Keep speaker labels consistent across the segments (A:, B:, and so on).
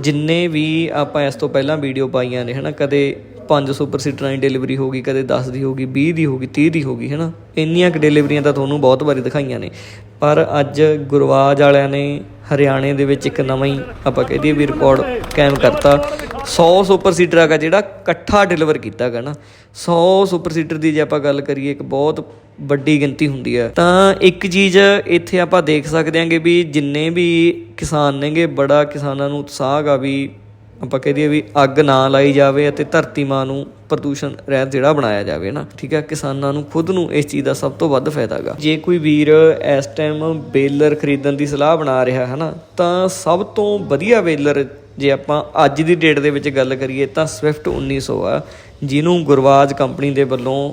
A: ਜਿੰਨੇ ਵੀ ਆਪਾਂ ਇਸ ਤੋਂ ਪਹਿਲਾਂ ਵੀਡੀਓ ਪਾਈਆਂ ਨੇ, ਹਨਾ, ਕਦੇ 5 ਸੁਪਰ ਸੀਟਰਾਂ ਦੀ ਡਿਲੀਵਰੀ ਹੋ ਗਈ, ਕਦੇ 10 ਦੀ ਹੋ ਗਈ 20 ਦੀ ਹੋ ਗਈ 30 ਦੀ ਹੋ ਗਈ, ਹਨਾ। ਇੰਨੀਆਂ ਕੁ ਡਿਲੀਵਰੀਆਂ ਤਾਂ ਤੁਹਾਨੂੰ ਬਹੁਤ ਵਾਰੀ ਦਿਖਾਈਆਂ ਨੇ। ਪਰ ਅੱਜ ਗੁਰਵਾਜ ਵਾਲਿਆਂ ਨੇ ਹਰਿਆਣੇ ਦੇ ਵਿੱਚ ਇੱਕ ਨਵਾਂ ਹੀ ਆਪਾਂ ਕਹਿ ਦਈਏ ਵੀ ਰਿਕਾਰਡ ਕਾਇਮ ਕਰਤਾ। 100 ਸੁਪਰ ਸੀਟਰ ਹੈਗਾ ਜਿਹੜਾ ਇਕੱਠਾ ਡਿਲੀਵਰ ਕੀਤਾ ਹੈਗਾ ਨਾ। 100 ਸੁਪਰ ਸੀਟਰ ਦੀ ਜੇ ਆਪਾਂ ਗੱਲ ਕਰੀਏ, ਇੱਕ ਬਹੁਤ ਵੱਡੀ ਗਿਣਤੀ ਹੁੰਦੀ ਹੈ। ਤਾਂ ਇੱਕ ਚੀਜ਼ ਇੱਥੇ ਆਪਾਂ ਦੇਖ ਸਕਦੇ ਹਾਂਗੇ ਵੀ ਜਿੰਨੇ ਵੀ ਕਿਸਾਨ ਨੇਗੇ, ਬੜਾ ਕਿਸਾਨਾਂ ਨੂੰ ਉਤਸ਼ਾਹ ਆ ਵੀ ਆਪਾਂ ਕਹਿ ਦਈਏ ਵੀ ਅੱਗ ਨਾ ਲਾਈ ਜਾਵੇ ਅਤੇ ਧਰਤੀ ਮਾਂ ਨੂੰ ਪ੍ਰਦੂਸ਼ਣ ਰਹਿਤ ਜਿਹੜਾ ਬਣਾਇਆ ਜਾਵੇ ਨਾ, ਠੀਕ ਹੈ? ਕਿਸਾਨਾਂ ਨੂੰ ਖੁਦ ਨੂੰ ਇਸ ਚੀਜ਼ ਦਾ ਸਭ ਤੋਂ ਵੱਧ ਫਾਇਦਾ ਹੈਗਾ ਜੇ ਕੋਈ ਵੀਰ ਇਸ ਟਾਈਮ ਬੇਲਰ ਖਰੀਦਣ ਦੀ ਸਲਾਹ ਬਣਾ ਰਿਹਾ ਹੈ ਨਾ ਤਾਂ ਸਭ ਤੋਂ ਵਧੀਆ ਬੇਲਰ ਜੇ ਆਪਾਂ ਅੱਜ ਦੀ ਡੇਟ ਦੇ ਵਿੱਚ ਗੱਲ ਕਰੀਏ ਤਾਂ ਸਵਿਫਟ 1900 ਆ, ਜਿਹਨੂੰ ਗੁਰਵਾਜ ਕੰਪਨੀ ਦੇ ਵੱਲੋਂ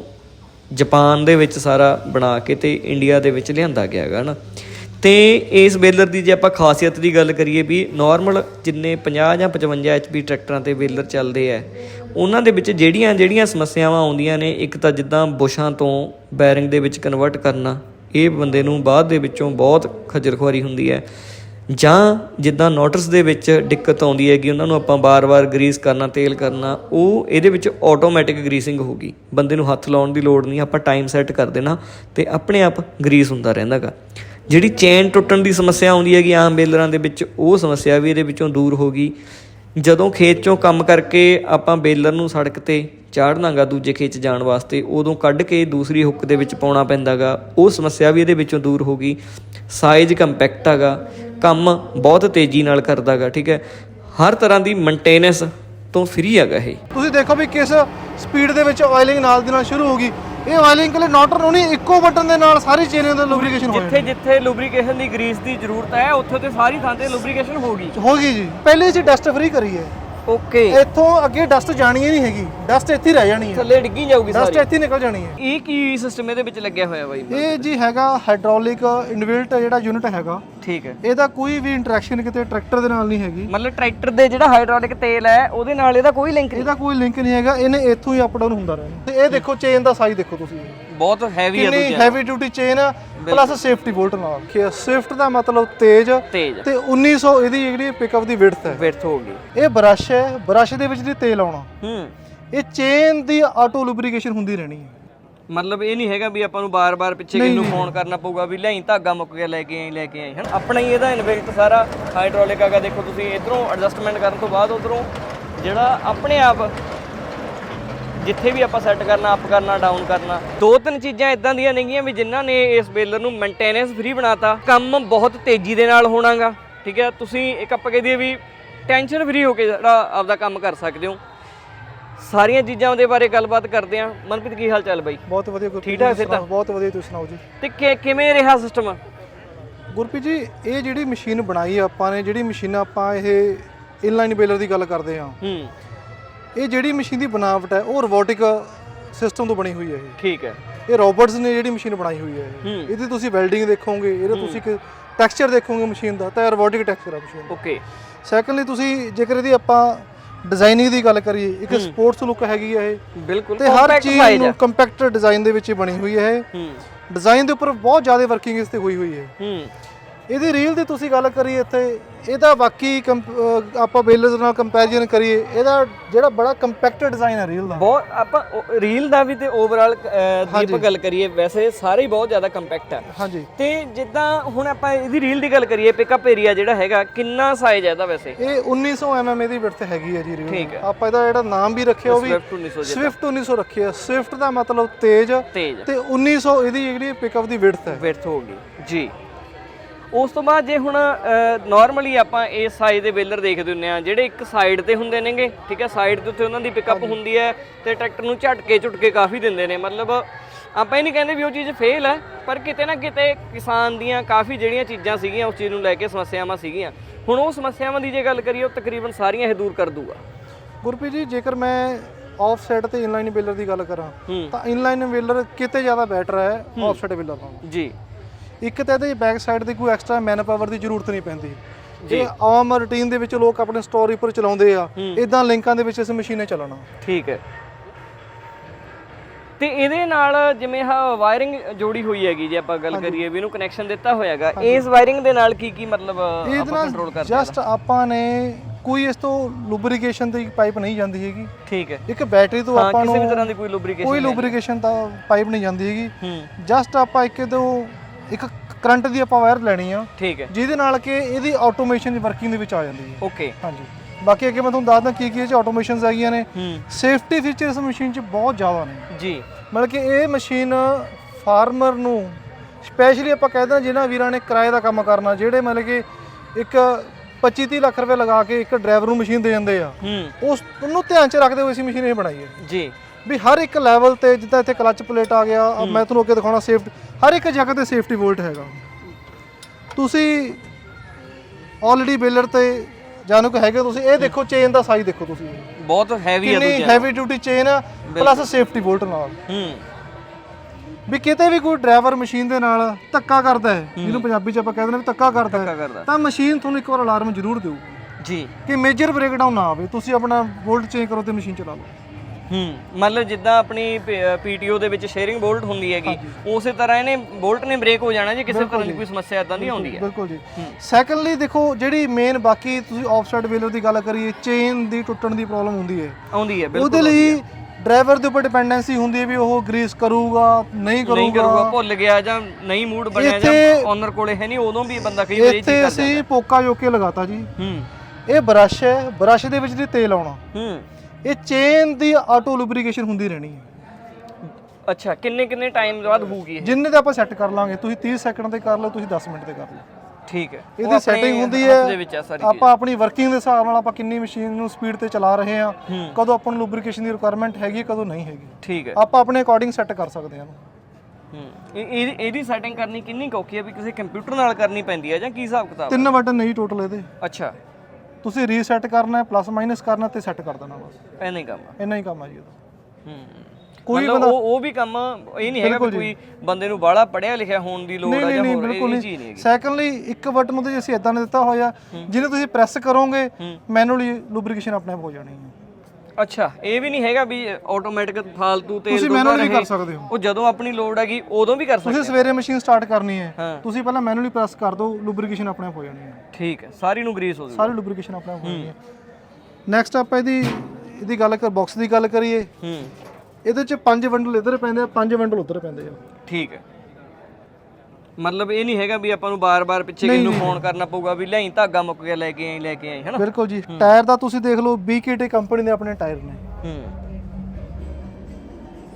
A: ਜਾਪਾਨ ਦੇ ਵਿੱਚ ਸਾਰਾ ਬਣਾ ਕੇ ਤੇ ਇੰਡੀਆ ਦੇ ਵਿੱਚ ਲਿਆਂਦਾ ਗਿਆ ਹੈਗਾ ਨਾ ਤੇ ਇਸ ਵੇਲਰ ਦੀ ਜੇ ਆਪਾਂ ਖਾਸੀਅਤ ਦੀ ਗੱਲ ਕਰੀਏ ਵੀ ਨਾਰਮਲ ਜਿੰਨੇ 50 ਜਾਂ 55 ਐਚਪੀ ਟਰੈਕਟਰਾਂ ਤੇ ਵੇਲਰ ਚੱਲਦੇ ਆ, ਉਹਨਾਂ ਦੇ ਵਿੱਚ ਜਿਹੜੀਆਂ ਜਿਹੜੀਆਂ ਸਮੱਸਿਆਵਾਂ ਆਉਂਦੀਆਂ ਨੇ, ਇੱਕ ਤਾਂ ਜਿੱਦਾਂ ਬੁਸ਼ਾਂ ਤੋਂ ਬੈਰਿੰਗ ਦੇ ਵਿੱਚ ਕਨਵਰਟ ਕਰਨਾ, ਇਹ ਬੰਦੇ ਨੂੰ ਬਾਅਦ ਦੇ ਵਿੱਚੋਂ ਬਹੁਤ ਖੱਜਲ ਖੁਆਰੀ ਹੁੰਦੀ ਹੈ। ਜਾਂ ਜਿੱਦਾਂ ਨੋਟਰਸ ਦੇ ਵਿੱਚ ਦਿੱਕਤ ਆਉਂਦੀ ਹੈਗੀ, ਉਹਨਾਂ ਨੂੰ ਆਪਾਂ ਬਾਰ-ਬਾਰ ਗਰੀਸ ਕਰਨਾ, ਤੇਲ ਕਰਨਾ, ਉਹ ਇਹਦੇ ਵਿੱਚ ਆਟੋਮੈਟਿਕ ਗਰੀਸਿੰਗ ਹੋਗੀ ਬੰਦੇ ਨੂੰ ਹੱਥ ਲਾਉਣ ਦੀ ਲੋੜ ਨਹੀਂ, ਆਪਾਂ ਟਾਈਮ ਸੈੱਟ ਕਰ ਦੇਣਾ ਤੇ ਆਪਣੇ ਆਪ ਗਰੀਸ ਹੁੰਦਾ ਰਹਿੰਦਾਗਾ। ਜਿਹੜੀ ਚੇਨ ਟੁੱਟਣ ਦੀ ਸਮੱਸਿਆ ਆਉਂਦੀ ਹੈਗੀ ਆਮ ਬੇਲਰਾਂ ਦੇ ਵਿੱਚ, ਉਹ ਸਮੱਸਿਆ ਵੀ ਇਹਦੇ ਵਿੱਚੋਂ ਦੂਰ ਹੋ ਗਈ। ਜਦੋਂ ਖੇਤ ਚੋਂ ਕੰਮ ਕਰਕੇ ਆਪਾਂ ਬੇਲਰ ਨੂੰ ਸੜਕ ਤੇ ਚਾੜਨਾਗਾ ਦੂਜੇ ਖੇਤ 'ਚ ਜਾਣ ਵਾਸਤੇ, ਉਦੋਂ ਕੱਢ ਕੇ ਦੂਸਰੀ ਹੁੱਕ ਦੇ ਵਿੱਚ ਪਾਉਣਾ ਪੈਂਦਾਗਾ, ਉਹ ਸਮੱਸਿਆ ਵੀ ਇਹਦੇ ਵਿੱਚੋਂ ਦੂਰ ਹੋ ਗਈ। ਸਾਈਜ਼ ਕੰਪੈਕਟ ਹੈਗਾ ਕੰਮ ਬਹੁਤ ਤੇਜ਼ੀ ਨਾਲ ਕਰਦਾਗਾ, ਠੀਕ ਹੈ? ਹਰ ਤਰ੍ਹਾਂ ਦੀ ਮੇਨਟੇਨੈਂਸ ਤੋਂ ਫ੍ਰੀ ਹੈਗਾ ਇਹ।
B: ਤੁਸੀਂ ਦੇਖੋ ਵੀ ਕਿਸ ਸਪੀਡ ਦੇ ਵਿੱਚ ਆਇਲਿੰਗ ਨਾਲ ਦੀ ਨਾਲ ਸ਼ੁਰੂ ਹੋ ਗਈ। ਇਹ ਆਇਲਿੰਗ ਕੋਲੇ ਨੋਟਰ ਨੂੰ ਨਹੀਂ ਇੱਕੋ ਬਟਨ ਦੇ ਨਾਲ ਸਾਰੀ ਚੇਨਾਂ ਦਾ ਲੁਬਰੀਕੇਸ਼ਨ ਹੋ
A: ਜਿੱਥੇ ਜਿੱਥੇ ਲੁਬਰੀਕੇਸ਼ਨ ਦੀ ਗਰੀਸ ਦੀ ਜ਼ਰੂਰ ਹੈ ਉੱਥੇ ਤੇ ਸਾਰੀ ਥਾਂ ਤੇ ਲੁਬਰੀਕੇਸ਼ਨ ਹੋ ਗਈ।
B: ਹੋ ਗਈ ਜੀ। ਪਹਿਲੇ ਅਸੀਂ ਡਸਟ ਫ੍ਰੀ ਕਰੀ ਹੈ।
A: ਓਕੇ
B: ਇੱਥੋਂ ਅੱਗੇ ਡਸਟ ਜਾਣੀ ਹੀ ਨਹੀਂ ਹੈਗੀ। ਡਸਟ ਇੱਥੇ ਰਹਿ ਜਾਣੀ ਹੈ।
A: ਥੱਲੇ ਡਿੱਗੀ ਜਾਊਗੀ
B: ਡਸਟ
A: ਸਾਰੀ।
B: ਇੱਥੇ ਹੀ ਨਿਕਲ ਜਾਣੀ ਹੈ।
A: ਇਹ ਕੀ ਸਿਸਟਮ ਇਹਦੇ ਵਿੱਚ ਲੱਗਿਆ ਹੋਇਆ ਬਾਈ?
B: ਇਹ ਜੀ ਹੈਗਾ ਹਾਈਡ੍ਰੋਲਿਕ ਇਨਵਿਲਟ ਜਿਹੜਾ ਯੂਨਿਟ ਹੈਗਾ।
A: ਠੀਕ ਹੈ।
B: ਇਹਦਾ ਕੋਈ ਵੀ ਇੰਟਰੈਕਸ਼ਨ ਕਿਤੇ ਟਰੈਕਟਰ ਦੇ ਨਾਲ ਨਹੀਂ ਹੈਗੀ।
A: ਮਤਲਬ ਟਰੈਕਟਰ ਦੇ ਜਿਹੜਾ ਹਾਈਡ੍ਰੋਲਿਕ ਤੇਲ ਹੈ ਉਹਦੇ ਨਾਲ ਇਹਦਾ ਕੋਈ ਲਿੰਕ ਨਹੀਂ।
B: ਇਹਦਾ ਕੋਈ ਲਿੰਕ ਨਹੀਂ ਹੈਗਾ ਇਹਨੇ ਇੱਥੋਂ ਹੀ ਅਪ ਡਾਊਨ ਹੁੰਦਾ ਰਹਿਣਾ। ਤੇ ਇਹ ਦੇਖੋ ਚੇਨ ਦਾ ਸਾਈਜ਼ ਦੇਖੋ ਤੁਸੀਂ।
A: ਬਹੁਤ ਹੈਵੀ ਹੈ
B: ਕਿੰਨੀ ਹੈਵੀ ਡਿਊਟੀ ਚੇਨ ਆ ਪਲੱਸ ਸੇਫਟੀ ਬੋਲਟ ਨਾਲ। ਕਿ ਸਵਿਫਟ ਦਾ ਮਤਲਬ ਤੇਜ਼।
A: ਤੇਜ਼।
B: ਤੇ 1900 ਇਹਦੀ ਜਿਹੜੀ ਪਿਕਅਪ ਦੀ ਵਿਡਥ ਹੈ।
A: ਵਿਰਥ ਹੋ ਗਈ।
B: ਇਹ ਬ੍ਰਸ਼ ਹੈ ਬ੍ਰਸ਼ ਦੇ ਵਿੱਚ ਦੀ ਤੇਲ ਆਉਣਾ।
A: ਹੂੰ।
B: ਇਹ ਚੇਨ ਦੀ ਆਟੋ ਲੁਬਰੀਕੇਸ਼ਨ ਹੁੰਦੀ ਰਹਿਣੀ ਹੈ।
A: ਮਤਲਬ ਇਹ ਨਹੀਂ ਹੈਗਾ ਵੀ ਆਪਾਂ ਨੂੰ ਬਾਰ-ਬਾਰ ਪਿੱਛੇ ਕਿਸ ਨੂੰ ਫੋਨ ਕਰਨਾ ਪਊਗਾ ਵੀ ਲਿਆਈ ਧਾਗਾ ਮੁੱਕ ਗਿਆ ਲੈ ਕੇ ਆਈ ਲੈ ਕੇ ਆਈ ਹਨ? ਆਪਣਾ ਹੀ ਇਹਦਾ ਇਨਵਿਲਟ ਸਾਰਾ ਹਾਈਡ੍ਰੋਲਿਕ ਹੈਗਾ। ਦੇਖੋ ਤੁਸੀਂ ਇਧਰੋਂ ਐਡਜਸਟਮੈਂਟ ਕਰਨ ਤੋਂ ਬਾਅਦ ਉਧਰੋਂ ਜਿਹੜਾ ਆਪਣੇ ਆਪ ਜਿੱਥੇ ਵੀ ਆਪਾਂ ਸੈੱਟ ਕਰਨਾ ਅਪ ਕਰਨਾ ਡਾਊਨ ਕਰਨਾ ਦੋ ਤਿੰਨ ਚੀਜ਼ਾਂ ਇਦਾਂ ਦੀਆਂ ਨੇਗੀਆਂ ਵੀ ਜਿਨ੍ਹਾਂ ਨੇ ਇਸ ਬੇਲਰ ਨੂੰ ਮੇਨਟੇਨੈਂਸ ਫ੍ਰੀ ਬਣਾਤਾ। ਕੰਮ ਬਹੁਤ ਤੇਜ਼ੀ ਦੇ ਨਾਲ ਹੋਣਾਗਾ ਠੀਕ ਹੈ? ਤੁਸੀਂ ਇੱਕ ਆਪਾਂ ਕਹਦੇ ਵੀ ਟੈਨਸ਼ਨ ਫ੍ਰੀ ਹੋ ਕੇ ਜਿਹੜਾ ਆਪਦਾ ਕੰਮ ਕਰ ਸਕਦੇ ਹੋ। ਸਾਰੀਆਂ ਚੀਜ਼ਾਂ ਦੇ ਬਾਰੇ ਗੱਲਬਾਤ ਕਰਦੇ ਹਾਂ। ਮਨਪ੍ਰੀਤ ਕੀ ਹਾਲ ਚਾਲ ਬਾਈ?
B: ਬਹੁਤ ਵਧੀਆ ਗੁਰਪ੍ਰੀਤ
A: ਠੀਕ ਠਾਕ
B: ਜੀ,
A: ਫਿਰ ਤਾਂ?
B: ਬਹੁਤ ਵਧੀਆ ਤੁਸੀਂ ਸੁਣਾਓ ਜੀ?
A: ਤੇ ਕਿ- ਕਿਵੇਂ ਰਿਹਾ ਸਿਸਟਮ
B: ਗੁਰਪ੍ਰੀਤ ਜੀ ਇਹ ਜਿਹੜੀ ਮਸ਼ੀਨ ਬਣਾਈ ਆ ਆਪਾਂ ਨੇ ਜਿਹੜੀ ਮਸ਼ੀਨ ਆਪਾਂ ਇਹ ਇਨਲਾਈਨ ਬੇਲਰ ਦੀ ਗੱਲ ਕਰਦੇ ਹੂੰ। ਇਹ ਜਿਹੜੀ ਮਸ਼ੀਨ ਦੀ ਬਣਾਵਟ ਹੈ ਉਹ ਰੋਬੋਟਿਕ ਸਿਸਟਮ ਤੋਂ ਬਣੀ ਹੋਈ ਹੈ ਇਹ।
A: ਠੀਕ ਹੈ।
B: ਇਹ ਰੋਬੋਟਸ ਨੇ ਜਿਹੜੀ ਮਸ਼ੀਨ ਬਣਾਈ ਹੋਈ ਹੈ ਇਹ।
A: ਹੂੰ।
B: ਇਹਦੀ ਤੁਸੀਂ ਵੈਲਡਿੰਗ ਦੇਖੋਗੇ ਇਹਦਾ ਤੁਸੀਂ ਟੈਕਸਚਰ ਦੇਖੋਗੇ ਮਸ਼ੀਨ ਦਾ ਤਾਂ ਰੋਬੋਟਿਕ ਟੈਕਸਚਰ ਹੈ ਮਸ਼ੀਨ ਦਾ।
A: ਓਕੇ
B: ਸੈਕੰਡਲੀ ਤੁਸੀਂ ਜੇਕਰ ਇਹਦੀ ਆਪਾਂ ਡਿਜ਼ਾਈਨਿੰਗ ਦੀ ਗੱਲ ਕਰੀਏ ਇੱਕ ਸਪੋਰਟਸ ਲੁੱਕ ਹੈਗੀ ਹੈ ਇਹ।
A: ਬਿਲਕੁਲ
B: ਤੇ ਹਰ ਚੀਜ਼ ਨੂੰ। ਕੰਪੈਕਟ ਡਿਜ਼ਾਈਨ ਦੇ ਵਿੱਚ ਬਣੀ ਹੋਈ ਹੈ ਇਹ। ਡਿਜ਼ਾਈਨ ਦੇ ਉੱਪਰ ਬਹੁਤ ਜ਼ਿਆਦਾ ਵਰਕਿੰਗ ਇਸ ਤੇ ਹੋਈ ਹੋਈ ਹੈ।
A: ਹੂੰ।
B: ਇਹਦੀ ਰੀਲ ਦੀ ਤੁਸੀਂ ਗੱਲ ਕਰੀਏ ਇੱਥੇ ਇਹਦਾ ਬਾਕੀ ਆਪਾਂ ਬੇਲਰਸ ਨਾਲ ਕੰਪੈਰੀਜ਼ਨ ਕਰੀਏ ਇਹਦਾ ਜਿਹੜਾ ਬੜਾ ਕੰਪੈਕਟ ਡਿਜ਼ਾਈਨ ਹੈ ਰੀਲ ਦਾ।
A: ਬਹੁਤ ਆਪਾਂ ਰੀਲ ਦਾ ਵੀ ਤੇ ਓਵਰਆਲ ਦੀ ਆਪਾਂ ਗੱਲ ਕਰੀਏ ਵੈਸੇ ਸਾਰੇ ਹੀ ਬਹੁਤ ਜ਼ਿਆਦਾ ਕੰਪੈਕਟ ਆ।
B: ਹਾਂਜੀ।
A: ਤੇ ਜਿੱਦਾਂ ਹੁਣ ਆਪਾਂ ਇਹਦੀ ਰੀਲ ਦੀ ਗੱਲ ਕਰੀਏ ਪਿਕਅਪ ਏਰੀਆ ਜਿਹੜਾ ਹੈਗਾ ਕਿੰਨਾ ਸਾਈਜ਼ ਹੈ ਇਹਦਾ ਵੈਸੇ?
B: ਇਹ 1900 mm ਇਹਦੀ ਵਿਡਥ ਹੈਗੀ ਹੈ ਜੀ ਰੀਲ
A: ਹੈ।
B: ਆਪਾਂ ਇਹਦਾ ਜਿਹੜਾ ਨਾਮ ਵੀ ਰੱਖਿਆ ਉਹ ਵੀ
A: ਸਵਿਫਟ 1900 ਜਿਹਾ
B: ਸਵਿਫਟ 1900 ਰੱਖਿਆ ਸਵਿਫਟ ਦਾ ਮਤਲਬ ਤੇਜ਼। ਤੇ 1900 ਇਹਦੀ ਜਿਹੜੀ ਪਿਕਅਪ ਦੀ ਵਿਡਥ ਹੈ।
A: ਵਿਰਥ ਹੋ ਗਈ। ਜੀ। ਉਸ ਤੋਂ ਬਾਅਦ ਜੇ ਹੁਣ ਨਾਰਮਲੀ ਆਪਾਂ ਇਸ ਸਾਈਜ਼ ਦੇ ਬੇਲਰ ਦੇਖਦੇ ਹੁੰਨੇ ਆ ਜਿਹੜੇ ਇੱਕ ਸਾਈਡ ਤੇ ਹੁੰਦੇ ਨੇਗੇ ਠੀਕ ਹੈ ਸਾਈਡ ਦੇ ਉੱਤੇ ਉਹਨਾਂ ਦੀ ਪਿਕਅਪ ਹੁੰਦੀ ਹੈ ਤੇ ਟਰੈਕਟਰ ਨੂੰ ਝਟਕੇ ਝੁਟਕੇ ਕਾਫੀ ਦਿੰਦੇ ਨੇ ਮਤਲਬ ਆਪਾਂ ਇਹ ਨਹੀਂ ਕਹਿੰਦੇ ਵੀ ਉਹ ਚੀਜ਼ ਫੇਲ ਹੈ ਪਰ ਕਿਤੇ ਨਾ ਕਿਤੇ ਕਿਸਾਨ ਦੀਆਂ ਕਾਫੀ ਜਿਹੜੀਆਂ ਚੀਜ਼ਾਂ ਸੀਗੀਆਂ ਉਸ ਚੀਜ਼ ਨੂੰ ਲੈ ਕੇ ਸਮੱਸਿਆਵਾਂ ਸੀਗੀਆਂ। ਹੁਣ ਉਹ ਸਮੱਸਿਆਵਾਂ ਦੀ ਜੇ ਗੱਲ ਕਰੀਏ ਉਹ ਤਕਰੀਬਨ ਸਾਰੀਆਂ ਇਹ ਦੂਰ ਕਰ ਦੂਗਾ।
B: ਗੁਰਪ੍ਰੀਤ ਜੀ ਜੇਕਰ ਮੈਂ ਆਫਸੈਟ ਤੇ ਇਨਲਾਈਨ ਬੇਲਰ ਦੀ ਗੱਲ ਕਰਾਂ ਤਾਂ ਇਨਲਾਈਨ ਬੇਲਰ ਕਿਤੇ ਜ਼ਿਆਦਾ ਬੈਟਰ ਹੈ ਆਫਸੈਟ ਬੇਲਰ ਨਾਲੋਂ?
A: ਜੀ।
B: ਇੱਕ ਤਾਂ ਇਹਦੇ ਬੈਕ ਸਾਈਡ ਤੇ ਕੋਈ ਐਕਸਟਰਾ ਮੈਨ ਪਾਵਰ ਦੀ ਜ਼ਰੂਰਤ ਨਹੀਂ ਪੈਂਦੀ। ਜੇ। ਆਮ ਰੂਟੀਨ ਦੇ ਵਿੱਚ ਲੋਕ ਆਪਣੇ ਸਟੋਰ ਉੱਪਰ ਚਲਾਉਂਦੇ ਆ ਇਦਾਂ ਲਿੰਕਾਂ ਦੇ ਵਿੱਚ ਇਸ ਮਸ਼ੀਨੇ ਚੱਲਣਾ।
A: ਠੀਕ ਹੈ। ਤੇ ਇਹਦੇ ਨਾਲ ਜਿਵੇਂ ਹਾ ਵਾਇਰਿੰਗ ਜੋੜੀ ਹੋਈ ਹੈਗੀ ਜੇ ਆਪਾਂ ਗੱਲ ਕਰੀਏ ਵੀ ਇਹਨੂੰ ਕਨੈਕਸ਼ਨ ਦਿੱਤਾ ਹੋਇਆਗਾ ਇਸ ਵਾਇਰਿੰਗ ਦੇ ਨਾਲ ਕੀ ਕੀ ਮਤਲਬ ਆਪਾਂ ਕੰਟਰੋਲ ਕਰਦੇ
B: ਜਸਟ ਆਪਾਂ ਨੇ ਕੋਈ ਇਸ ਤੋਂ ਲੁਬਰੀਕੇਸ਼ਨ ਦੀ ਪਾਈਪ ਨਹੀਂ ਜਾਂਦੀ ਹੈਗੀ।
A: ਠੀਕ ਹੈ।
B: ਇੱਕ ਬੈਟਰੀ ਤੋਂ ਆਪਾਂ
A: ਕਿਸੇ ਵੀ
B: ਨੂੰ
A: ਤਰ੍ਹਾਂ ਦੀ ਕੋਈ ਲੁਬਰੀਕੇਸ਼ਨ
B: ਕੋਈ ਲੁਬਰੀਕੇਸ਼ਨ ਤਾਂ ਪਾਈਪ ਨਹੀਂ ਜਾਂਦੀ ਹੈਗੀ। ਜਸਟ ਆਪਾਂ ਇੱਕ ਤੋਂ ਇੱਕ ਕਰੰਟ ਦੀ ਆਪਾਂ ਵਾਇਰ ਲੈਣੀ ਆ।
A: ਠੀਕ ਹੈ।
B: ਜਿਹਦੇ ਨਾਲ ਕਿ ਇਹਦੀ ਆਟੋਮੇਸ਼ਨ ਦੀ ਵਰਕਿੰਗ ਦੇ ਵਿੱਚ ਆ ਜਾਂਦੀ ਹੈ।
A: ਓਕੇ
B: ਹਾਂਜੀ। ਬਾਕੀ ਅੱਗੇ ਮੈਂ ਤੁਹਾਨੂੰ ਦੱਸਦਾ ਕੀ ਕੀ ਇਹ ਚ ਆਟੋਮੇਸ਼ਨਸ ਹੈਗੀਆਂ ਨੇ। ਸੇਫਟੀ ਫੀਚਰ ਇਸ ਮਸ਼ੀਨ 'ਚ ਬਹੁਤ ਜ਼ਿਆਦਾ ਨੇ।
A: ਜੀ।
B: ਮਤਲਬ ਕਿ ਇਹ ਮਸ਼ੀਨ ਫਾਰਮਰ ਨੂੰ ਸਪੈਸ਼ਲੀ ਆਪਾਂ ਕਹਿੰਦੇ ਹਾਂ ਜਿਨ੍ਹਾਂ ਵੀਰਾਂ ਨੇ ਕਿਰਾਏ ਦਾ ਕੰਮ ਕਰਨਾ ਜਿਹੜੇ ਮਤਲਬ ਕਿ ਇੱਕ 25 30 ਲੱਖ ਰੁਪਏ ਲਗਾ ਕੇ ਇੱਕ ਡਰਾਈਵਰ ਨੂੰ ਮਸ਼ੀਨ ਦੇ ਜਾਂਦੇ ਆ। ਉਸ ਉਹਨੂੰ ਧਿਆਨ 'ਚ ਰੱਖਦੇ ਹੋਏ ਅਸੀਂ ਮਸ਼ੀਨ ਇਹ ਬਣਾਈ ਹੈ।
A: ਜੀ।
B: ਵੀ ਹਰ ਇੱਕ ਲੈਵਲ ਤੇ ਜਿੱਦਾਂ ਇੱਥੇ ਕਲਚ ਪਲੇਟ ਆ ਗਿਆ ਆਹ ਮੈਂ ਤੁਹਾਨੂੰ ਅੱਗੇ ਦਿਖਾਉਣਾ ਸੇਫਟੀ ਹਰ ਇੱਕ ਜਗ੍ਹਾ ਤੇ ਸੇਫਟੀ ਵੋਲਟ ਹੈਗਾ। ਤੁਸੀਂ ਆਲਰੇਡੀ ਬੇਲਰ ਤੇ ਜਾਣੂ ਕਿ ਹੈਗੇ ਤੁਸੀਂ ਇਹ ਦੇਖੋ ਚੇਨ ਦਾ ਸਾਈਜ਼ ਦੇਖੋ ਤੁਸੀਂ।
A: ਬਹੁਤ ਹੈਵੀ ਹੈ
B: ਕਿੰਨੀ
A: ਦੂਜਾ
B: ਹੈਵੀ ਡਿਊਟੀ ਚੇਨ ਆ ਪਲੱਸ ਸੇਫਟੀ ਵੋਲਟ ਨਾਲ।
A: ਹੂੰ।
B: ਵੀ ਕਿਤੇ ਵੀ ਕੋਈ ਡਰਾਈਵਰ ਮਸ਼ੀਨ ਦੇ ਨਾਲ ਧੱਕਾ ਕਰਦਾ ਹੈ ਜਿਹਨੂੰ ਪੰਜਾਬੀ ਚ ਆਪਾਂ ਕਹਿੰਦੇ ਨੇ ਵੀ ਧੱਕਾ ਕਰਦਾ
A: ਧੱਕਾ
B: ਹੈ ਤਾਂ ਮਸ਼ੀਨ ਤੁਹਾਨੂੰ ਇੱਕ ਵਾਰ ਅਲਾਰਮ ਜ਼ਰੂਰ ਦਿਓ
A: ਜੀ।
B: ਕਿ ਮੇਜਰ ਬ੍ਰੇਕਡਾਊਨ ਨਾ ਆਵੇ ਤੁਸੀਂ ਆਪਣਾ ਵੋਲਟ ਚੇਂਜ ਕਰੋ ਤੇ ਮਸ਼ੀਨ ਚਲਾ ਲਓ।
A: ਹੂੰ ਮਤਲਬ ਜਿੱਦਾਂ ਆਪਣੀ ਪੀਟੀਓ ਦੇ ਵਿੱਚ ਸ਼ੇਅਰਿੰਗ ਬੋਲਟ ਹੁੰਦੀ ਹੈਗੀ ਉਸੇ ਤਰ੍ਹਾਂ ਇਹਨੇ ਬੋਲਟ ਨੇ ਬ੍ਰੇਕ ਹੋ ਜਾਣਾ ਜੇ ਕਿਸੇ ਤਰ੍ਹਾਂ ਦੀ ਕੋਈ ਸਮੱਸਿਆ ਇਦਾਂ ਦੀ ਆਉਂਦੀ ਹੈ।
B: ਬਿਲਕੁਲ ਜੀ। ਸੈਕੰਡਲੀ ਦੇਖੋ ਜਿਹੜੀ ਮੇਨ ਬਾਕੀ ਤੁਸੀਂ ਆਫਸਾਈਡ ਵੀਲਰ ਦੀ ਗੱਲ ਕਰੀਏ ਚੇਨ ਦੀ ਟੁੱਟਣ ਦੀ ਪ੍ਰੋਬਲਮ ਹੁੰਦੀ ਹੈ।
A: ਆਉਂਦੀ ਹੈ ਬਿਲਕੁਲ
B: ਉਹਦੇ ਲਈ ਡਰਾਈਵਰ ਦੇ ਉੱਪਰ ਡਿਪੈਂਡੈਂਸੀ ਹੁੰਦੀ ਹੈ ਵੀ ਉਹ ਗਰੀਸ ਕਰੂਗਾ ਨਹੀਂ
A: ਨਹੀਂ ਕਰੂਗਾ।
B: ਕਰੂਗਾ
A: ਭੁੱਲ ਗਿਆ ਜਾਂ ਨਹੀਂ ਮੂਡ ਬਣਿਆ ਜਾਂ ਓਨਰ ਕੋਲੇ ਹੈ ਨਹੀਂ ਉਦੋਂ ਵੀ ਬੰਦਾ ਕਈ ਵਾਰ
B: ਇੱਥੇ ਅਸੀਂ ਪੋਕਾ ਜੋਕੇ ਲਗਾਤਾ ਜੀ।
A: ਹੂੰ।
B: ਇਹ ਬਰਸ਼ ਹੈ ਬਰਸ਼ ਦੇ ਵਿੱਚ ਦੀ ਤੇਲ ਆਉਣਾ।
A: ਹੂੰ।
B: ਇਹ ਚੇਨ ਦੀ ਆਟੋ ਲੁਬਰੀਕੇਸ਼ਨ ਹੁੰਦੀ ਰਹਿਣੀ ਹੈ।
A: ਅੱਛਾ ਕਿੰਨੇ ਕਿੰਨੇ ਟਾਈਮ ਬਾਅਦ ਹੋਊਗੀ ਇਹ?
B: ਜਿੰਨੇ ਤੇ ਆਪਾਂ ਸੈੱਟ ਕਰ ਲਾਂਗੇ ਤੁਸੀਂ 30 ਸੈਕਿੰਡ ਤੇ ਕਰ ਲਓ ਤੁਸੀਂ 10 ਮਿੰਟ ਤੇ ਕਰ ਲਓ।
A: ਠੀਕ ਹੈ। ਉਹ
B: ਇਹਦੀ
A: ਆਪਣੇ
B: ਸੈਟਿੰਗ ਹੁੰਦੀ
A: ਹੱਥ ਦੇ ਵਿੱਚ ਆ
B: ਹੈ
A: ਸਾਰੀ
B: ਆਪਾਂ ਆਪਣੀ ਵਰਕਿੰਗ ਦੇ ਹਿਸਾਬ ਨਾਲ ਆਪਾਂ ਕਿੰਨੀ ਮਸ਼ੀਨ ਨੂੰ ਸਪੀਡ ਤੇ ਚਲਾ ਰਹੇ ਹਾਂ
A: ਹੂੰ।
B: ਕਦੋਂ ਆਪਾਂ ਨੂੰ ਲੁਬਰੀਕੇਸ਼ਨ ਦੀ ਰਿਕੁਆਇਰਮੈਂਟ ਹੈਗੀ ਹੈ, ਕਦੋਂ ਨਹੀਂ ਹੈਗੀ।
A: ਠੀਕ ਹੈ।
B: ਆਪਾਂ ਆਪਣੇ ਅਕੋਰਡਿੰਗ ਸੈੱਟ ਕਰ ਸਕਦੇ ਹਾਂ
A: ਹੂੰ। ਇਹ- ਇਹ- ਇਹਦੀ ਸੈਟਿੰਗ ਕਰਨੀ ਕਿੰਨੀ ਕੁ ਔਖੀ ਹੈ ਵੀ ਕਿਸੇ ਕੰਪਿਊਟਰ ਨਾਲ ਕਰਨੀ ਪੈਂਦੀ ਹੈ ਜਾਂ ਕੀ ਹਿਸਾਬ ਕਿਤਾਬ
B: ਤਿੰਨ ਬਟਨ ਨਹੀਂ ਟੋਟਲ ਇਹਦੇ।
A: ਅੱਛਾ।
B: ਤੁਸੀਂ ਰੀਸੈਟ ਕਰਨਾ ਹੈ ਪਲੱਸ ਮਾਈਨਸ ਕਰਨਾ ਤੇ ਸੈੱਟ ਕਰ ਦੇਣਾ ਬਸ।
A: ਐ ਨਹੀਂ ਕੰਮ
B: ਇੰਨਾ ਹੀ ਕੰਮ ਆ ਜੀ ਇਹਦਾ।
A: ਹੂੰ
B: ਕੋਈ
A: ਕੋਈ ਉਹ ਉਹ ਵੀ ਕੰਮ ਇਹ ਨਹੀਂ ਹੈਗਾ ਵੀ ਕੋਈ ਬੰਦੇ ਨੂੰ ਬਾਹਲਾ ਪੜਿਆ ਲਿਖਿਆ ਹੋਣ ਦੀ ਲੋੜ
B: ਨਹੀਂ
A: ਜਾਂ ਹੋਰ
B: ਬਿਲਕੁਲ
A: ਇਹ ਚੀਜ਼ ਨਹੀਂ ਹੈਗੀ।
B: ਸੈਕੰਡਲੀ ਇੱਕ ਬਟਨ ਉਹਦੇ 'ਚ ਅਸੀਂ ਇਦਾਂ ਨੇ ਦਿੱਤਾ ਹੋਇਆ ਜਿਹਨੇ ਤੁਸੀਂ ਪ੍ਰੈਸ ਕਰੋਗੇ ਮੈਨੂਅਲੀ ਲੁਬਰੀਕੇਸ਼ਨ ਆਪਣੇ ਆਪ ਹੋ ਜਾਣੀ ਹੈ।
A: ਅੱਛਾ ਇਹ ਵੀ ਨਹੀਂ ਹੈਗਾ ਵੀ ਆਟੋਮੈਟਿਕ ਫਾਲਤੂ ਤੇਲ
B: ਤੁਸੀਂ ਮੈਨੂਅਲੀ। ਕਰ ਸਕਦੇ ਹੋ।
A: ਉਹ ਜਦੋਂ ਆਪਣੀ ਲੋੜ ਹੈਗੀ ਉਦੋਂ ਵੀ ਕਰ ਸਕਦੇ
B: ਤੁਸੀਂ ਸਵੇਰੇ ਮਸ਼ੀਨ ਸਟਾਰਟ ਕਰਨੀ ਹੈ। ਤੁਸੀਂ ਪਹਿਲਾਂ ਮੈਨੂਅਲੀ ਪ੍ਰੈਸ ਕਰ ਦਿਓ ਲੁਬਰੀਕੇਸ਼ਨ ਆਪਣੇ ਆਪ ਹੋ ਜਾਣੀ ਹੈ।
A: ਠੀਕ ਹੈ ਸਾਰੀ ਨੂੰ ਗਰੀਸ ਹੋ ਜੂ
B: ਸਾਰੀ ਲੁਬਰੀਕੇਸ਼ਨ ਆਪਣੇ ਆਪ ਹੋ ਜਾਣੀ ਹੈ। ਨੈਕਸਟ ਆਪਾਂ ਇਹਦੀ ਇਹਦੀ ਗੱਲ ਕਰ ਬਾਕਸ ਦੀ ਗੱਲ ਕਰੀਏ।
A: ਹੂੰ।
B: ਇਹਦੇ 'ਚ ਪੰਜ ਵੰਡਲ ਇੱਧਰ ਪੈਂਦੇ ਆ ਪੰਜ ਵੰਡਲ ਉੱਧਰ ਪੈਂਦੇ ਆ।
A: ਠੀਕ ਹੈ। ਮਤਲਬ ਇਹ ਨਹੀਂ ਹੈਗਾ ਵੀ ਆਪਾਂ ਨੂੰ ਬਾਰ-ਬਾਰ ਪਿੱਛੇ ਕਿਸ ਨੂੰ ਫੋਨ ਕਰਨਾ ਪਊਗਾ ਵੀ ਲੈ ਧਾਗਾ ਮੁੱਕ ਗਿਆ ਲੈ ਕੇ ਆਈ ਲੈ ਕੇ ਆਈ ਹੈਨਾ?
B: ਬਿਲਕੁਲ ਜੀ। ਟਾਇਰ ਦਾ ਤੁਸੀਂ ਦੇਖ ਲਓ BKT ਕੰਪਨੀ ਦੇ ਆਪਣੇ ਟਾਇਰ ਨੇ।
A: ਹੂੰ।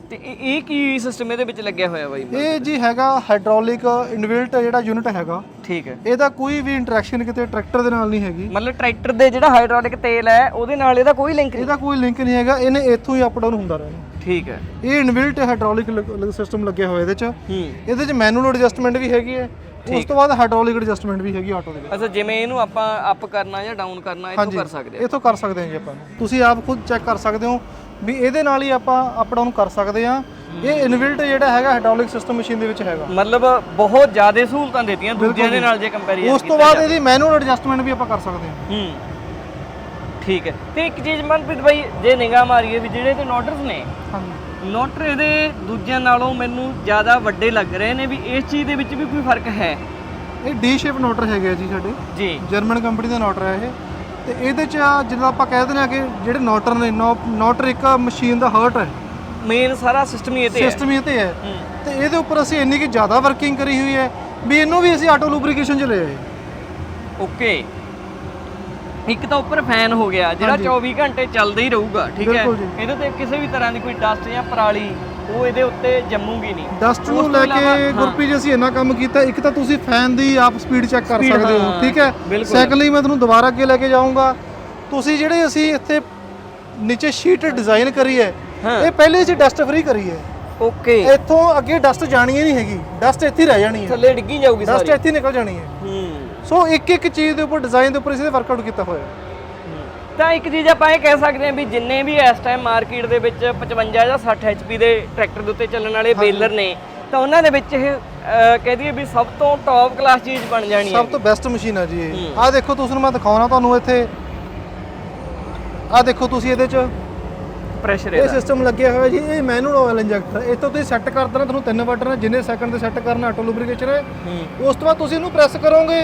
A: ਤੇ ਇਹ ਇਹ ਕੀ ਸਿਸਟਮ ਇਹਦੇ ਵਿੱਚ ਲੱਗਿਆ ਹੋਇਆ ਬਾਈ?
B: ਇਹ ਜੀ ਹੈਗਾ ਹਾਈਡ੍ਰੋਲਿਕ ਇਨਵਿਲਟ ਜਿਹੜਾ ਯੂਨਿਟ ਹੈਗਾ।
A: ਠੀਕ ਹੈ।
B: ਇਹਦਾ ਕੋਈ ਵੀ ਇੰਟਰੈਕਸ਼ਨ ਕਿਤੇ ਟਰੈਕਟਰ ਦੇ ਨਾਲ ਨਹੀਂ ਹੈਗੀ।
A: ਮਤਲਬ ਟਰੈਕਟਰ ਦੇ ਜਿਹੜਾ ਹਾਈਡ੍ਰੋਲਿਕ ਤੇਲ ਹੈ ਉਹਦੇ ਨਾਲ ਇਹਦਾ ਕੋਈ ਲਿੰਕ ਨਹੀਂ?
B: ਇਹਦਾ ਕੋਈ ਲਿੰਕ ਨਹੀਂ ਹੈਗਾ ਇਹਨੇ ਇੱਥੋਂ ਹੀ ਅਪ ਡਾਊਨ ਹੁੰਦਾ ਰਹਿਣਾ।
A: ਠੀਕ ਹੈ।
B: ਇਹ ਇਨਵਿਲਟ ਹਾਈਡ੍ਰੋਲਿਕ ਸਿਸਟਮ ਲੱਗਿਆ ਹੋਇਆ ਇਹਦੇ 'ਚ।
A: ਹੂੰ।
B: ਇਹਦੇ 'ਚ ਮੈਨੂਅਲ ਐਡਜਸਟਮੈਂਟ ਵੀ ਹੈਗੀ ਹੈ। ਉਸ ਤੋਂ ਬਾਅਦ ਹਾਈਡ੍ਰੋਲਿਕ ਐਡਜਸਟਮੈਂਟ ਵੀ ਹੈਗੀ ਆਟੋ ਦੇ ਵਿੱਚ।
A: ਅੱਛਾ ਜਿਵੇਂ ਇਹਨੂੰ ਆਪਾਂ ਅਪ ਕਰਨਾ ਜਾਂ ਡਾਊਨ ਕਰਨਾ ਇਹ ਤੋਂ ਕਰ ਸਕਦੇ ਆ
B: ਇਥੋਂ ਕਰ ਸਕਦੇ ਹਾਂ ਜੀ ਆਪਾਂ। ਤੁਸੀਂ ਆਪ ਖੁਦ ਚੈੱਕ ਕਰ ਸਕਦੇ ਹੋ ਵੀ ਇਹਦੇ ਨਾਲ ਹੀ ਆਪਾਂ ਅਪ ਡਾਊਨ ਕਰ ਸਕਦੇ ਹਾਂ। ਇਹ ਇਨਵਿਲਟ ਜਿਹੜਾ ਹੈਗਾ ਹਾਈਡ੍ਰੋਲਿਕ ਸਿਸਟਮ ਮਸ਼ੀਨ ਦੇ ਵਿੱਚ ਹੈਗਾ।
A: ਮਤਲਬ ਬਹੁਤ ਜ਼ਿਆਦਾ ਸਹੂਲਤਾਂ ਦਿੱਤੀਆਂ ਦੂਜਿਆਂ ਦੇ ਨਾਲ ਜੇ ਕੰਪੈਰੀਜ਼ਨ
B: ਉਸ ਤੋਂ ਬਾਅਦ ਇਹਦੀ ਮੈਨੂਅਲ ਐਡਜਸਟਮੈਂਟ ਵੀ ਆਪਾਂ ਕਰ ਸਕਦੇ ਹਾਂ।
A: ਹੂੰ। ਠੀਕ ਹੈ। ਤੇ ਇੱਕ ਚੀਜ਼ ਮਨਪ੍ਰੀਤ ਬਾਈ ਜੇ ਨਿਗਾਹ ਮਾਰੀਏ ਵੀ ਜਿਹੜੇ ਤੇ ਨੋਟਰਸ ਨੇ
B: ਹਾਂਜੀ।
A: ਨੋਟਰ ਇਹਦੇ ਦੂਜਿਆਂ ਨਾਲੋਂ ਮੈਨੂੰ ਜ਼ਿਆਦਾ ਵੱਡੇ ਲੱਗ ਰਹੇ ਨੇ ਵੀ ਇਸ ਚੀਜ਼ ਦੇ ਵਿੱਚ ਵੀ ਕੋਈ ਫ਼ਰਕ ਹੈ?
B: ਇਹ ਡੀ ਸ਼ੇਪ ਨੋਟਰ ਹੈਗੇ ਆ ਜੀ ਸਾਡੇ।
A: ਜੀ।
B: ਜਰਮਨ ਕੰਪਨੀ ਦਾ ਨੋਟਰ ਹੈ ਇਹ। ਤੇ ਇਹਦੇ ਚ ਆ ਜਿੱਦਾਂ ਆਪਾਂ ਕਹਿ ਦਿੰਦੇ ਆ ਕਿ ਜਿਹੜੇ ਨੋਟਰ ਨੇ ਨੋਟਰ ਇੱਕ ਮਸ਼ੀਨ ਦਾ ਹਾਰਟ ਹੈ।
A: ਮੇਨ ਸਾਰਾ ਸਿਸਟਮ ਹੀ ਇਹ ਤੇ ਹੈ।
B: ਸਿਸਟਮ ਹੀ ਇਹ ਤੇ ਹੈ।
A: ਹੂੰ।
B: ਤੇ ਇਹਦੇ ਉੱਪਰ ਅਸੀਂ ਇੰਨੀ ਕਿ ਜ਼ਿਆਦਾ ਵਰਕਿੰਗ ਕਰੀ ਹੋਈ ਹੈ। ਵੀ ਇਹਨੂੰ ਵੀ ਅਸੀਂ ਆਟੋ ਲੁਬਰੀਕੇਸ਼ਨ ਚ ਲਿਆ ਹੈ
A: ਓਕੇ ਇੱਕ ਤਾਂ ਉੱਪਰ ਫੈਨ ਹੋ ਗਿਆ ਜਿਹੜਾ 24 ਘੰਟੇ ਚੱਲਦਾ ਹੀ ਰਹੂਗਾ ਠੀਕ ਹੈ?
B: ਬਿਲਕੁਲ ਜੀ।
A: ਇਹਦੇ ਤੇ ਕਿਸੇ ਵੀ ਤਰ੍ਹਾਂ ਦੀ ਕੋਈ ਡਸਟ ਜਾਂ ਪਰਾਲੀ ਉਹ ਇਹਦੇ ਉੱਤੇ ਜੰਮੂਗੀ ਨਹੀਂ।
B: ਡਸਟ
A: ਉਸ
B: ਨੂੰ ਲੈ
A: ਇਲਾਵਾ-
B: ਕੇ
A: ਹਾਂ।
B: ਗੁਰਪ੍ਰੀਤ ਜੀ ਅਸੀਂ ਇੰਨਾ ਕੰਮ ਕੀਤਾ ਇੱਕ ਤਾਂ ਤੁਸੀਂ ਫੈਨ ਦੀ ਆਪ ਸਪੀਡ ਚੈੱਕ ਕਰ
A: Speed,
B: ਸਕਦੇ ਹੋ
A: ਹਾਂ,
B: ਠੀਕ ਹੈ?
A: ਬਿਲਕੁਲ।
B: ਸੈਕੰਡਲੀ ਮੈਂ ਤੁਹਾਨੂੰ ਦੁਬਾਰਾ ਅੱਗੇ ਲੈ ਕੇ ਜਾਊਂਗਾ। ਤੁਸੀਂ ਜਿਹੜੇ ਅਸੀਂ ਇੱਥੇ ਨੀਚੇ ਸ਼ੀਟ ਡਿਜ਼ਾਈਨ ਕਰੀ ਹੈ
A: ਹਾਂ।
B: ਇਹ ਪਹਿਲੇ ਅਸੀਂ ਡਸਟ ਫ੍ਰੀ ਕਰੀ ਹੈ।
A: ਓਕੇ
B: ਇੱਥੋਂ ਅੱਗੇ ਡਸਟ ਜਾਣੀ ਹੀ ਨਹੀਂ ਹੈਗੀ ਡਸਟ ਇੱਥੇ ਹੀ ਰਹਿ ਜਾਣੀ ਹੈ।
A: ਥੱਲੇ ਡਿੱਗੀ ਜਾਊਗੀ
B: ਡਸਟ
A: ਸਾਰੀ।
B: ਇੱਥੇ ਹੀ ਨਿਕਲ ਜਾਣੀ ਹੈ।
A: ਹੂੰ।
B: ਸੋ ਇੱਕ ਇੱਕ ਚੀਜ਼ ਦੇ ਉੱਪਰ ਡਿਜ਼ਾਈਨ ਦੇ ਉੱਪਰ ਅਸੀਂ ਵਰਕਆਊਟ ਕੀਤਾ ਹੋਇਆ। ਹੈ
A: ਤਾਂ ਇੱਕ ਚੀਜ਼ ਆਪਾਂ ਇਹ ਕਹਿ ਸਕਦੇ ਹਾਂ ਵੀ ਜਿੰਨੇ ਵੀ ਇਸ ਟਾਈਮ ਮਾਰਕੀਟ ਦੇ ਵਿੱਚ 55 ਜਾਂ 60 HP ਦੇ ਟਰੈਕਟਰ ਦੇ ਉੱਤੇ ਚੱਲਣ ਵਾਲੇ ਬੇਲਰ ਨੇ ਤਾਂ ਉਹਨਾਂ ਦੇ ਵਿੱਚ ਇਹ ਕਹਿ ਦਈਏ ਵੀ ਸਭ ਤੋਂ ਟੌਪ ਕਲਾਸ ਚੀਜ਼ ਬਣ ਜਾਣੀ ਹੈ
B: ਸਭ ਤੋਂ ਬੈਸਟ ਮਸ਼ੀਨ ਹੈ ਜੀ ਇਹ। ਆਹ ਦੇਖੋ ਤੁਸੀਂ ਮੈਂ ਦਿਖਾਉਣਾ ਤੁਹਾਨੂੰ ਇੱਥੇ। ਆਹ ਦੇਖੋ ਤੁਸੀਂ ਇਹਦੇ 'ਚ।
A: ਪ੍ਰੈਸ਼ਰ
B: ਇਹ ਸਿਸਟਮ ਲੱਗਿਆ ਹੋਇਆ ਜੀ ਇਹ ਮੈਨੂਅਲ ਆਇਲ ਇੰਜੈਕਟਰ ਇੱਥੋਂ ਤੁਸੀਂ ਸੈੱਟ ਕਰ ਦੇਣਾ ਤੁਹਾਨੂੰ ਤਿੰਨ ਬਟਨ ਜਿੰਨੇ ਸੈਕਿੰਡ ਤੇ ਸੈੱਟ ਕਰਨਾ ਆਟੋ ਲੁਬਰੀਕੇਸ਼ਨ ਹੂੰ। ਉਸ ਤੋਂ ਬਾਅਦ ਤੁਸੀਂ ਇਹਨੂੰ ਪ੍ਰੈਸ ਕਰੋਗੇ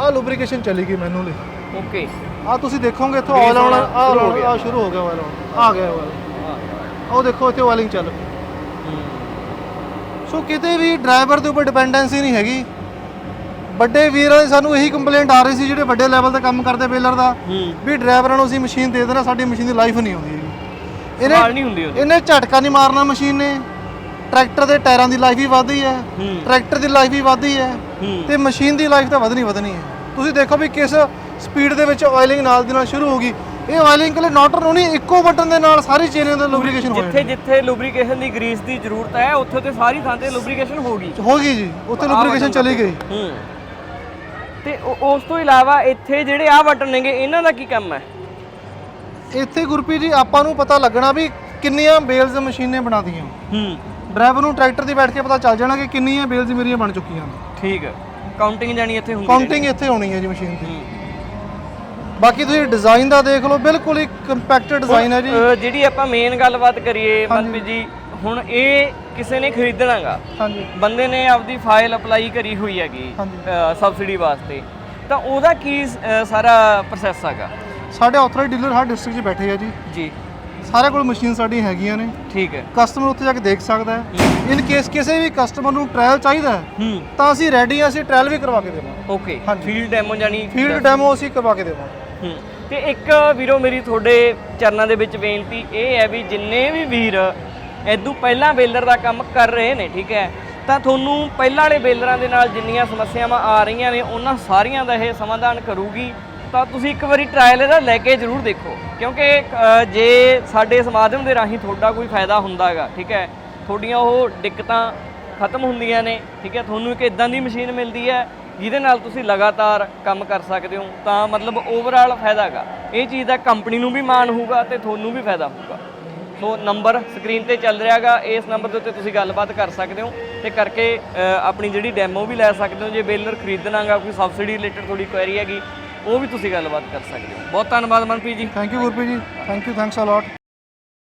B: ਆਹ ਲੁਬਰੀਕੇਸ਼ਨ ਚਲੀ ਗਈ ਮੈਨੂਅਲੀ
A: ਓਕੇ
B: ਆ ਤੁਸੀਂ ਦੇਖੋਗੇ ਇੱਥੋਂ ਆਇਲ ਆਉਣਾ ਆ ਆ ਸ਼ੁਰੂ ਹੋ ਗਿਆ ਆਇਲ ਆਉਣਾ ਆ ਗਿਆ ਆਇਲ ਉਹ ਦੇਖੋ ਇੱਥੇ ਆਇਲਿੰਗ ਚੱਲ ਪਈ। ਸੋ ਕਿਤੇ ਵੀ ਡਰਾਈਵਰ ਦੇ ਉੱਪਰ ਡਿਪੈਂਡੈਂਸੀ ਨਹੀਂ ਹੈਗੀ। ਵੱਡੇ ਵੀਰਾਂ ਦੀ ਸਾਨੂੰ ਇਹੀ ਕੰਪਲੇਂਟ ਆ ਰਹੀ ਸੀ ਜਿਹੜੇ ਵੱਡੇ ਲੈਵਲ ਤੇ ਕੰਮ ਕਰਦੇ ਬੇਲਰ ਦਾ
A: ਹੂੰ।
B: ਵੀ ਡਰਾਈਵਰਾਂ ਨੂੰ ਅਸੀਂ ਮਸ਼ੀਨ ਦੇ ਦੇਣਾ ਸਾਡੀ ਮਸ਼ੀਨ ਦੀ ਲਾਈਫ ਨਹੀਂ ਆਉਂਦੀ ਹੈਗੀ।
A: ਸਵਾਲ ਨਹੀਂ ਹੁੰਦੀ ਉਹਦੀ।
B: ਇਹਨੇ ਝਟਕਾ ਨਹੀਂ ਮਾਰਨਾ ਮਸ਼ੀਨ ਨੇ। ਟਰੈਕਟਰ ਦੇ ਟਾਇਰਾਂ ਦੀ ਲਾਈਫ ਵੀ ਵੱਧਦੀ ਹੈ ਟਰੈਕਟਰ ਦੀ ਲਾਈਫ ਵੀ ਵੱਧਦੀ ਹੈ ਤੇ ਮਸ਼ੀਨ ਦੀ ਲਾਈਫ ਤਾਂ ਵਧਣੀ ਵਧਣੀ ਹੈ। ਤੁਸੀਂ ਦੇਖੋ ਵੀ ਕਿਸ ਸਪੀਡ ਦੇ ਵਿੱਚ ਆਇਲਿੰਗ ਨਾਲ ਦੀ ਨਾਲ ਸ਼ੁਰੂ ਹੋ ਗਈ। ਇਹ ਆਇਲਿੰਗ ਕੋਲੇ ਨੋਟਰ ਨੂੰ ਨਹੀਂ ਇੱਕੋ ਬਟਨ ਦੇ ਨਾਲ ਸਾਰੀ ਚੇਨਾਂ ਦਾ ਲੁਬਰੀਕੇਸ਼ਨ ਹੋ
A: ਜਿੱਥੇ ਜਿੱਥੇ ਲੁਬਰੀਕੇਸ਼ਨ ਦੀ ਗਰੀਸ ਦੀ ਜ਼ਰੂਰਤ ਹੈ ਉੱਥੇ ਤੇ ਸਾਰੀ ਥਾਂ ਤੇ ਲੁਬਰੀਕੇਸ਼ਨ ਹੋ ਗਈ।
B: ਹੋ ਗਈ ਜੀ ਉੱਥੇ ਲੁਬਰੀਕੇਸ਼ਨ ਚਲੀ ਗਈ।
A: ਤੇ ਉਸ ਤੋਂ ਇਲਾਵਾ ਇੱਥੇ ਜਿਹੜੇ ਆ ਬਟਨ ਨੇਗੇ ਇਹਨਾਂ ਦਾ ਕੀ ਕੰਮ ਹੈ?
B: ਇੱਥੇ ਗੁਰਪ੍ਰੀਤ ਜੀ ਆਪਾਂ ਨੂੰ ਪਤਾ ਲੱਗਣਾ ਵੀ ਕਿੰਨੀਆਂ ਬੇਲਸ ਮਸ਼ੀਨੇ ਬਣਾਦੀਆਂ
A: ਹੂੰ।
B: ਡਰਾਈਵਰ ਨੂੰ ਟਰੈਕਟਰ ਤੇ ਬੈਠ ਕੇ ਪਤਾ ਚੱਲ ਜਾਣਾ ਕਿ ਕਿੰਨੀਆਂ ਬੇਲਸ ਮੇਰੀਆਂ ਬਣ ਚੁੱਕੀਆਂ ਨੇ।
A: ਠੀਕ ਹੈ। ਕਾਊਂਟਿੰਗ ਜਾਨੀ ਇੱਥੇ ਹੁੰਦੀ
B: ਕਾਊਂਟਿੰਗ ਇੱਥੇ ਹੋਣੀ ਹੈ ਜੀ ਮਸ਼ੀਨ
A: ਹੂੰ।
B: ਬਾਕੀ ਤੁਸੀਂ ਡਿਜ਼ਾਈਨ ਦਾ ਦੇਖ ਲਓ ਬਿਲਕੁਲ ਹੀ ਕੰਪੈਕਟ ਡਿਜ਼ਾਈਨ ਹੈ ਜੀ।
A: ਜਿਹੜੀ ਆਪਾਂ ਮੇਨ ਗੱਲਬਾਤ ਕਰੀਏ ਮਨਪ੍ਰੀਤ ਜੀ ਹੁਣ ਇਹ ਕਿਸੇ ਨੇ ਖਰੀਦਣਾਗਾ।
B: ਹਾਂਜੀ।
A: ਬੰਦੇ ਨੇ ਆਪਦੀ ਫਾਈਲ ਅਪਲਾਈ ਕਰੀ ਹੋਈ ਹੈਗੀ
B: ਹਾਂਜੀ।
A: ਸਬਸਿਡੀ ਵਾਸਤੇ। ਤਾਂ ਉਹਦਾ ਕੀ ਅ, ਸਾਰਾ ਪ੍ਰੋਸੈਸ ਹੈਗਾ?
B: ਸਾਡੇ ਆਥੋਰਾਈਜ਼ ਡੀਲਰ ਹਰ ਡਿਸਟ੍ਰਿਕਟ 'ਚ ਬੈਠੇ ਆ ਜੀ।
A: ਜੀ।
B: ਸਾਰੇ ਕੋਲ ਮਸ਼ੀਨ ਸਾਡੀਆਂ ਹੈਗੀਆਂ ਨੇ।
A: ਠੀਕ ਹੈ।
B: ਕਸਟਮਰ ਉੱਥੇ ਜਾ ਕੇ ਦੇਖ ਸਕਦਾ ਹੈ। ਇਨ ਕੇਸ ਕਿਸੇ ਵੀ ਕਸਟਮਰ ਨੂੰ ਟ੍ਰਾਇਲ ਚਾਹੀਦਾ ਹੈ
A: ਹੂੰ।
B: ਤਾਂ ਅਸੀਂ ਰੈਡੀ ਹਾਂ ਅਸੀਂ ਟ੍ਰਾਇਲ ਵੀ ਕਰਵਾ ਕੇ ਦੇਵਾਂਗੇ।
A: ਓਕੇ
B: ਹਾਂਜੀ।
A: ਫੀਲਡ ਡੈਮੋ ਜਾਨੀ
B: ਫੀਲਡ ਡੈਮੋ ਅਸੀਂ ਕਰਵਾ ਕੇ ਦੇਵਾਂਗੇ।
A: ਹੂੰ। ਤੇ ਇੱਕ ਵੀਰੋ ਮੇਰੀ ਤੁਹਾਡੇ ਚਰਨਾਂ ਦੇ ਵਿੱਚ ਬੇਨਤੀ ਇਹ ਹੈ ਵੀ ਜਿੰਨੇ ਵੀ ਵੀਰ ਐਦੂ ਪਹਿਲਾਂ ਬੇਲਰ ਦਾ ਕੰਮ ਕਰ ਰਹੇ ਨੇ ਠੀਕ ਹੈ ਤਾਂ ਤੁਹਾਨੂੰ ਪਹਿਲਾਂ ਵਾਲੇ ਬੇਲਰਾਂ ਦੇ ਨਾਲ ਜਿੰਨੀਆਂ ਸਮੱਸਿਆਵਾਂ ਆ ਰਹੀਆਂ ਨੇ ਉਹਨਾਂ ਸਾਰੀਆਂ ਦਾ ਇਹ ਸਮਾਧਾਨ ਕਰੂਗੀ। ਤਾਂ ਤੁਸੀਂ ਇੱਕ ਵਾਰੀ ਟਰਾਇਲ ਇਹਦਾ ਲੈ ਕੇ ਜ਼ਰੂਰ ਦੇਖੋ। ਕਿਉਂਕਿ ਜੇ ਸਾਡੇ ਸਮਾਧਮ ਦੇ ਰਾਹੀਂ ਤੁਹਾਡਾ ਕੋਈ ਫਾਇਦਾ ਹੁੰਦਾ ਹੈਗਾ ਠੀਕ ਹੈ? ਤੁਹਾਡੀਆਂ ਉਹ ਦਿੱਕਤਾਂ ਖਤਮ ਹੁੰਦੀਆਂ ਨੇ, ਠੀਕ ਹੈ? ਤੁਹਾਨੂੰ ਇੱਕ ਇਦਾਂ ਦੀ ਮਸ਼ੀਨ ਮਿਲਦੀ ਹੈ, ਜਿਹਦੇ ਨਾਲ ਤੁਸੀਂ ਲਗਾਤਾਰ ਕੰਮ ਕਰ ਸਕਦੇ ਹੋ। ਤਾਂ ਮਤਲਬ ਓਵਰਆਲ ਫਾਇਦਾ ਹੈਗਾ ਇਹ ਚੀਜ਼ ਦਾ ਕੰਪਨੀ ਨੂੰ ਵੀ ਮਾਣ ਹੋਊਗਾ ਤੇ ਤੁਹਾਨੂੰ ਵੀ ਫਾਇਦਾ ਹੋਊਗਾ। ਸੋ ਨੰਬਰ ਸਕਰੀਨ ਤੇ ਚੱਲ ਰਿਹਾਗਾ। ਇਸ ਨੰਬਰ ਦੇ ਉੱਤੇ ਤੁਸੀਂ ਗੱਲਬਾਤ ਕਰ ਸਕਦੇ ਹੋ ਤੇ ਕਰਕੇ ਆਪਣੀ ਜਿਹੜੀ ਡੈਮੋ ਵੀ ਲੈ ਸਕਦੇ ਹੋ। ਜੇ ਬੇਲਰ ਖਰੀਦਣਾਗਾ, ਕੋਈ ਸਬਸਿਡੀ ਰਿਲੇਟਡ ਤੁਹਾਡੀ ਕੁਐਰੀ ਹੈਗੀ ਉਹ ਵੀ ਤੁਸੀਂ ਗੱਲਬਾਤ ਕਰ ਸਕਦੇ ਹੋ। ਬਹੁਤ ਧੰਨਵਾਦ Manpreet ji.
B: Thank you Gurpreet ji. Thank you thanks a lot